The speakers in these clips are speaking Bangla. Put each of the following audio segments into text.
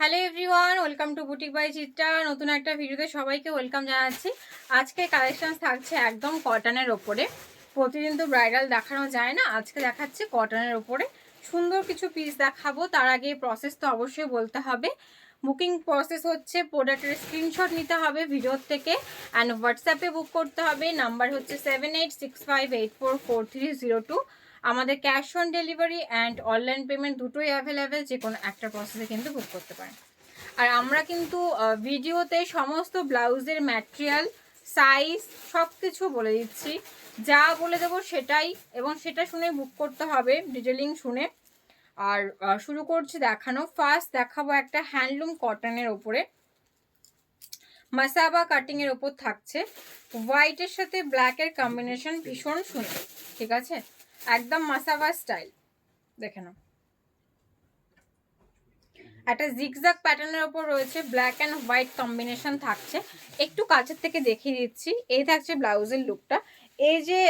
Hello everyone welcome to boutique by Chitra নতুন একটা ভিডিওতে সবাইকে ওয়েলকাম জানাচ্ছি। আজকে কালেকশন থাকছে একদম কটনের ওপরে। প্রতিদিন তো ব্রাইডাল দেখানো যায় না, আজকে দেখাচ্ছে কটনের ওপরে। সুন্দর কিছু পিস দেখাবো, তার আগে প্রসেস তো অবশ্যই বলতে হবে। বুকিং প্রসেস হচ্ছে প্রোডাক্টের স্ক্রিনশট নিতে হবে ভিডিওর থেকে অ্যান্ড হোয়াটসঅ্যাপে বুক করতে হবে। নাম্বার হচ্ছে seven eight six five eight four four three zero two আমাদের cash on delivery and online payment দুটোই অ্যাভেলেবেল যে কোনো একটা প্রসেসে কিন্তু বুক করতে পারেন। আর আমরা কিন্তু ভিডিওতে সমস্ত ব্লাউজের ম্যাটেরিয়াল সাইজ সব কিছু বলে দিচ্ছি। যা বলে দেবো সেটাই এবং সেটা শুনে বুক করতে হবে ডিটেলিং শুনে। আর শুরু করছি দেখানো। ফার্স্ট দেখাবো একটা হ্যান্ডলুম কটনের ওপরে। মাসাবা কাটিং এর ওপর থাকছে। হোয়াইটের সাথে ব্ল্যাকের কম্বিনেশন ভীষণ সুন্দর, ঠিক আছে? একদম মাসাবা স্টাইল দেখে নাও। একটা জিগজাগ প্যাটার্নের ওপর রয়েছে ব্ল্যাক অ্যান্ড হোয়াইট কম্বিনেশন থাকছে। একটু কাছের থেকে দেখিয়ে দিচ্ছি। এই থাকছে ব্লাউজের লুকটা এই যে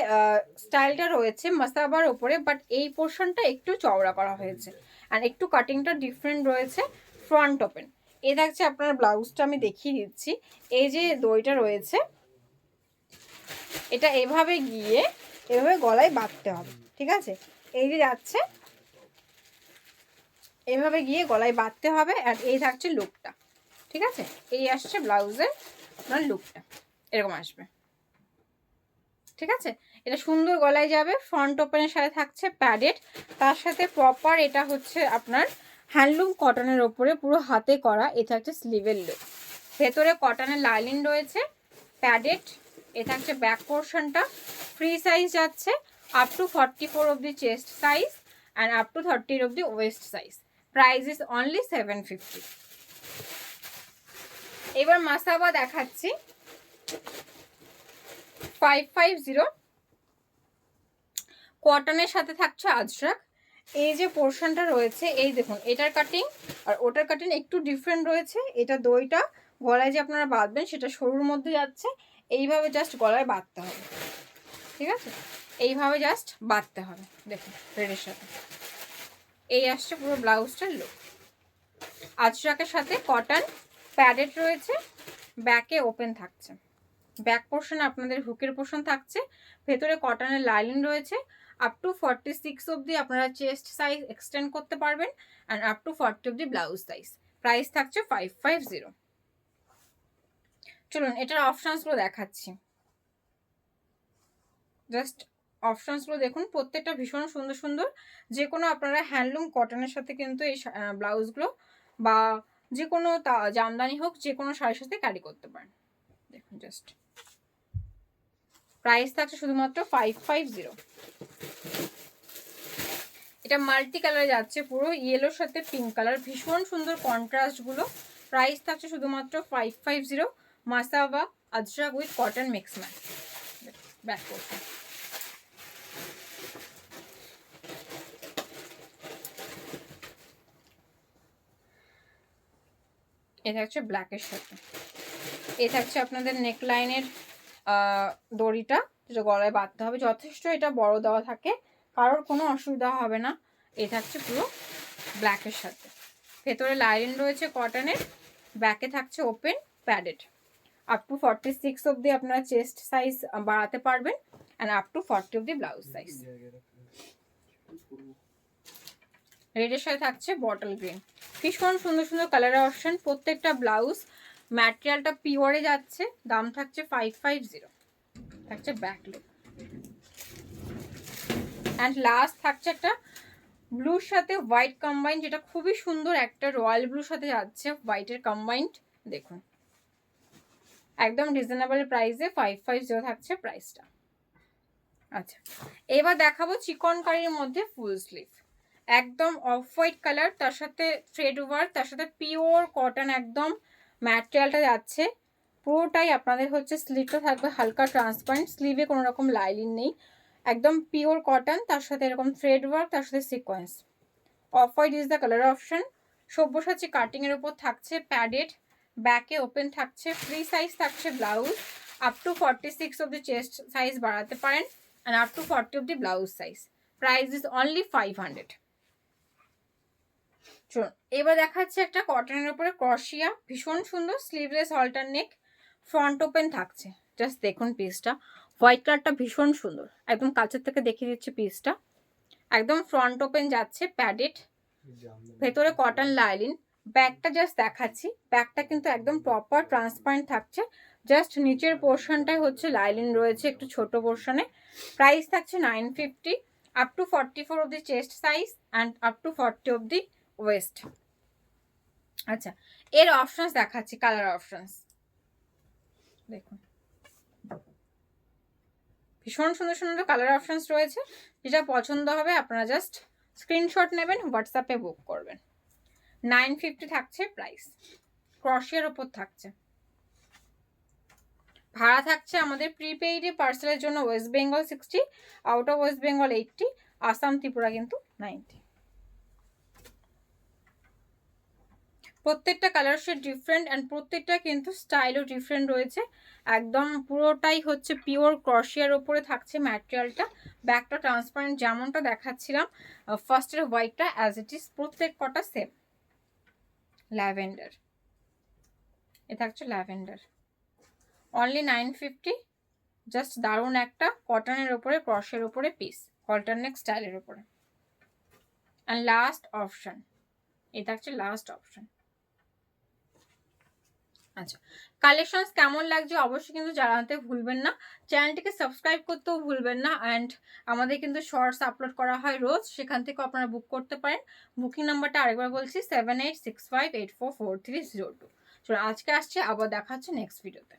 স্টাইলটা রয়েছে মাসাবার ওপরে বাট এই পোর্শনটা একটু চওড়া করা হয়েছে। আর একটু কাটিংটা ডিফারেন্ট রয়েছে ফ্রন্ট ওপেন এই থাকছে আপনার ব্লাউজটা আমি দেখিয়ে দিচ্ছি। এই যে দইটা রয়েছে, এটা এভাবে গিয়ে, এভাবে গলায় বাঁধতে হবে, ঠিক আছে? এই যে যাচ্ছে, এভাবে গিয়ে গলায় বাঁধতে হবে, আর এই থাকছে লুকটা ঠিক আছে? এই আসছে ব্লাউজের আপনার লুকটা এরকম আসবে। ঠিক আছে? এটা সুন্দর গলায় যাবে ফ্রন্ট ওপেনের সাথে থাকছে প্যাডেড তার সাথে প্রপার এটা হচ্ছে আপনার হ্যান্ডলুম কটনের ওপরে পুরো হাতে করা, এটা হচ্ছে স্লিভের লুক ভেতরে কটনের লাইলিন রয়েছে প্যাডেড এ থাকছে ব্যাক পোর্শনটা ফ্রি সাইজ যাচ্ছে up to forty four of the chest size and up to thirty of the waist size price is only seven fifty এবার মাসাবা দেখাচ্ছি। ফাইভ ফাইভ জিরো কটনের সাথে থাকছে আজরাক এই যে পোর্শনটা রয়েছে, এই দেখুন, এটার কাটিং আর ওটার কাটিং একটু ডিফারেন্ট রয়েছে। এটা দইটা গলায় যে আপনারা বাঁধবেন, সেটা সরুর মধ্যে যাচ্ছে। এইভাবে জাস্ট গলায় বাঁধতে হবে। ঠিক আছে? এইভাবে জাস্ট বাঁধতে হবে। দেখুন রেডের সাথে। এই আসছে পুরো ব্লাউজটার লুক আজরাকের সাথে কটন প্যাডেড রয়েছে। ব্যাকে ওপেন থাকছে। ব্যাক পোর্শন আপনাদের হুকের পোর্শন থাকছে। ভেতরে কটনের লাইলিন রয়েছে। আপ টু ফর্টি সিক্স অবধি আপনারা চেস্ট সাইজ এক্সটেন্ড করতে পারবেন অ্যান্ড আপ টু ফর্টি অবধি ব্লাউজ সাইজ প্রাইস থাকছে ফাইভ ফাইভ জিরো চলুন, এটার অপশানসগুলো দেখাচ্ছি। জাস্ট অপশানসগুলো দেখুন, প্রত্যেকটা ভীষণ সুন্দর সুন্দর। যে কোনো আপনারা হ্যান্ডলুম কটনের সাথে কিন্তু এই ব্লাউজগুলো বা যে কোনো জামদানি হোক যে কোনো শাড়ির সাথে ক্যারি করতে পারেন। দেখুন জাস্ট প্রাইস থাকছে শুধুমাত্র ফাইভ ফাইভ জিরো এটা মাল্টি কালারে যাচ্ছে পুরো ইয়েলোর সাথে পিঙ্ক কালার ভীষণ সুন্দর কন্ট্রাস্টগুলো প্রাইস থাকছে শুধুমাত্র five five zero Masaba Ajrak with cotton mix match back করছে। এটা হচ্ছে ব্ল্যাকের সাথে। এ থাকছে আপনাদের নেকলাইনের দড়িটা যেটা গলায় বাঁধতে হবে। যথেষ্ট এটা বড় দেওয়া থাকে, কারোর কোনো অসুবিধা হবে না। এ থাকছে পুরো ব্ল্যাকের সাথে। ভেতরে লাইন রয়েছে কটনের ব্যাকে থাকছে open padded up to forty six অবধি আপনারা চেস্ট সাইজ বাড়াতে পারবেন অ্যান্ড আপ টু ফর্টি অবধি ব্লাউজ সাইজ রেডের সাথে থাকছে বটল গ্রিন ভীষণ সুন্দর সুন্দর কালারের অপশন প্রত্যেকটা ব্লাউজ ম্যাটেরিয়ালটা পিওরে যাচ্ছে, দাম থাকছে ফাইভ ফাইভ জিরো থাকছে ব্যাক লুক অ্যান্ড লাস্ট থাকছে একটা ব্লুর সাথে হোয়াইট কম্বাইন যেটা খুবই সুন্দর, একটা রয়্যাল ব্লুর সাথে যাচ্ছে হোয়াইটের কম্বাইন্ড দেখুন। একদম রিজনেবল প্রাইসে ফাইভ ফাইভ জিরো থাকছে প্রাইসটা আচ্ছা এবার দেখাবো চিকন কারির মধ্যে ফুল স্লিভ একদম অফ হোয়াইট কালার তার সাথে থ্রেড ওয়ার্ক তার সাথে পিওর কটন একদম ম্যাটেরিয়ালটা যাচ্ছে, পুরোটাই আপনাদের হচ্ছে স্লিভটা থাকবে হালকা ট্রান্সপারেন্ট স্লিভে কোনো রকম লাইলিন নেই। একদম পিওর কটন তার সাথে এরকম থ্রেড ওয়ার্ক তার সাথে sequence off white is the colour option Sabyasachi কাটিংয়ের ওপর থাকছে প্যাডেড ব্যাকে ওপেন থাকছে ফ্রি সাইজ থাকছে blouse up to forty six of the chest size বাড়াতে পারেন and up to forty the blouse size price is only five hundred চলুন, এবার দেখাচ্ছে একটা কটনের উপরে ক্রশিয়া ভীষণ সুন্দর sleeveless halter neck front open থাকছে। জাস্ট দেখুন পিসটা হোয়াইট কালারটা ভীষণ সুন্দর। একদম কাছের থেকে দেখিয়ে দিচ্ছে পিসটা একদম ফ্রন্ট ওপেন যাচ্ছে প্যাডেড ভেতরে কটন লাইলিন ব্যাগটা জাস্ট দেখাচ্ছি। ব্যাগটা কিন্তু একদম প্রপার ট্রান্সপারেন্ট থাকছে। জাস্ট নিচের পোর্শনটাই হচ্ছে লাইলিন রয়েছে একটু ছোট পোর্শনে প্রাইস থাকছে nine fifty up to forty four of the chest size and up to forty of the waist. আচ্ছা এর অপশনস দেখাচ্ছি কালার অপশনস দেখুন। ভীষণ সুন্দর সুন্দর কালার অপশনস রয়েছে। যেটা পছন্দ হবে, আপনারা জাস্ট স্ক্রিনশট নেবেন হোয়াটসঅ্যাপে বুক করবেন। নাইন ফিফটি থাকছে প্রাইস ক্রশিয়ার ওপর থাকছে। ভাড়া থাকছে আমাদের প্রিপেইডে পার্সেলের জন্য West Bengal sixty out of West Bengal eighty Assam Tripura কিন্তু নাইনটি প্রত্যেকটা কালার শেড ডিফারেন্ট অ্যান্ড প্রত্যেকটা কিন্তু স্টাইলও ডিফারেন্ট রয়েছে। একদম পুরোটাই হচ্ছে পিওর ক্রশিয়ার ওপরে থাকছে ম্যাটেরিয়ালটা ব্যাকটা ট্রান্সপারেন্ট যেমনটা দেখাচ্ছিলাম ফার্স্টের হোয়াইটটা অ্যাজ ইট ইজ প্রত্যেক কটা সেম ল্যাভেন্ডার এ থাকছে lavender only nine fifty just দারুণ একটা কটনের ওপরে ক্রশের ওপরে পিস অল্টারনেট স্টাইলের ওপরে। অ্যান্ড লাস্ট অপশন এটা হচ্ছে লাস্ট অপশন আচ্ছা কালেকশনস কেমন লাগছে অবশ্যই কিন্তু জানাতে ভুলবেন না। চ্যানেলটিকে সাবস্ক্রাইব করতেও ভুলবেন না অ্যান্ড আমাদের কিন্তু শর্টস আপলোড করা হয় রোজ, সেখান থেকে আপনারা বুক করতে পারেন। বুকিং নাম্বারটা আরেকবার বলছি seven eight six five eight four four three zero two চলো আজকে আসছে, আবার দেখা হচ্ছে নেক্সট ভিডিওতে